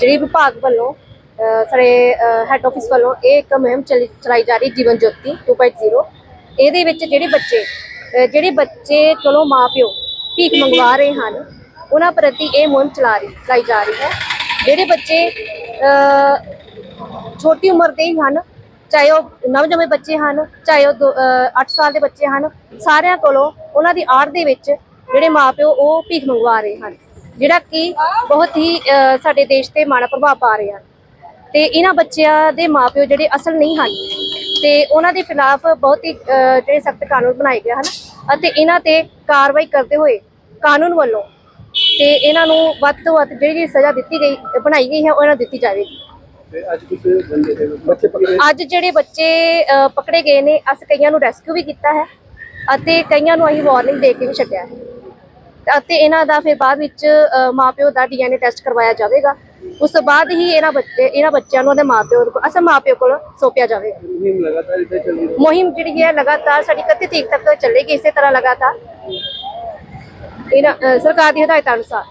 ਜਿਹੜੀ ਵਿਭਾਗ ਵੱਲੋਂ ਸਾਡੇ ਹੈੱਡ ਆਫਿਸ ਵੱਲੋਂ ਇਹ ਇੱਕ ਮੁਹਿੰਮ ਚਲਾਈ ਜਾ ਰਹੀ ਜੀਵਨ ਜੋਤੀ 2.0 ਇਹਦੇ ਵਿੱਚ ਜਿਹੜੇ ਬੱਚੇ ਜਿਹੜੇ ਬੱਚੇ ਚਲੋ ਮਾਪਿਓ ਭੀਖ ਮੰਗਵਾ ਰਹੇ ਹਨ, ਉਹਨਾਂ ਪ੍ਰਤੀ ਇਹ ਮੁਹਿੰਮ ਚਲਾ ਰਹੀ, ਚਲਾਈ ਜਾ ਰਹੀ ਹੈ। ਜਿਹੜੇ ਬੱਚੇ ਛੋਟੀ ਉਮਰ ਦੇ ਹੀ ਹਨ, ਚਾਹੇ ਉਹ ਨਵਜੰਮੇ ਬੱਚੇ ਹਨ, ਚਾਹੇ ਉਹ 8 ਸਾਲ ਦੇ ਬੱਚੇ ਹਨ, ਸਾਰਿਆਂ ਕੋਲੋਂ ਉਹਨਾਂ ਦੀ ਆੜ ਦੇ ਵਿੱਚ ਜਿਹੜੇ ਮਾਪਿਓ ਉਹ ਭੀਖ ਮੰਗਵਾ ਰਹੇ ਹਨ, ਜਿਹੜਾ ਕਿ ਬਹੁਤ ਹੀ ਸਾਡੇ ਦੇਸ਼ ਤੇ ਮਾੜਾ ਪ੍ਰਭਾਵ ਪਾ ਰਿਹਾ ਤੇ ਇਹਨਾਂ ਬੱਚਿਆਂ ਦੇ ਮਾਪਿਓ ਜਿਹੜੇ ਅਸਲ ਨਹੀਂ ਹਨ ਤੇ ਉਹਨਾਂ ਦੇ ਖਿਲਾਫ ਬਹੁਤ ਹੀ ਜਿਹੜੇ ਸਖਤ ਕਾਨੂੰਨ ਬਣਾਏ ਗਏ ਹਨ ਅਤੇ ਇਹਨਾਂ ਤੇ ਕਾਰਵਾਈ ਕਰਦੇ ਹੋਏ ਕਾਨੂੰਨ ਵੱਲੋਂ ਤੇ ਇਹਨਾਂ ਨੂੰ ਵੱਧ ਤੋਂ ਵੱਧ ਜਿਹੜੀ ਸਜ਼ਾ ਦਿੱਤੀ ਗਈ ਬਣਾਈ ਗਈ ਹੈ ਉਹ ਇਹਨਾਂ ਨੂੰ ਦਿੱਤੀ ਜਾਵੇਗੀ। ਅੱਜ ਜਿਹੜੇ ਬੱਚੇ ਪਕੜੇ ਗਏ ਨੇ ਅਸੀਂ ਕਈਆਂ ਨੂੰ ਰੈਸਕਿਊ ਵੀ ਕੀਤਾ ਹੈ ਅਤੇ ਕਈਆਂ ਨੂੰ ਅਸੀਂ ਵਾਰਨਿੰਗ ਦੇ ਕੇ ਵੀ ਛੱਡਿਆ ਹੈ। ਅਤੇ ਇਹਨਾਂ ਦਾ ਫਿਰ ਬਾਅਦ ਵਿੱਚ ਮਾਪਿਓ ਦਾ ਡੀਐਨਏ ਟੈਸਟ ਕਰਵਾਇਆ ਜਾਵੇਗਾ ਉਸ ਤੋਂ ਬਾਅਦ ਹੀ ਇਹਨਾਂ ਬੱਚੇ ਇਹਨਾਂ ਬੱਚਿਆਂ ਨੂੰ ਉਹਦੇ ਮਾਪਿਓ ਕੋਲ ਅਸਲ ਮਾਪਿਓ ਕੋਲ ਸੌਂਪਿਆ ਜਾਵੇਗਾ। ਮੁਹਿੰਮ ਲਗਾਤਾਰ ਇੱਥੇ ਚੱਲਦੀ ਰਹੀ ਮੁਹਿੰਮ ਜਿਹੜੀ ਹੈ ਲਗਾਤਾਰ ਸਾਡੀ 31 ਤਰੀਕ ਤੱਕ ਚੱਲੇਗੀ ਇਸੇ ਤਰ੍ਹਾਂ ਲਗਾਤਾਰ। ਇਹਨਾਂ ਸਰਕਾਰ ਦੀ ਹਦਾਇਤਾਂ ਅਨੁਸਾਰ।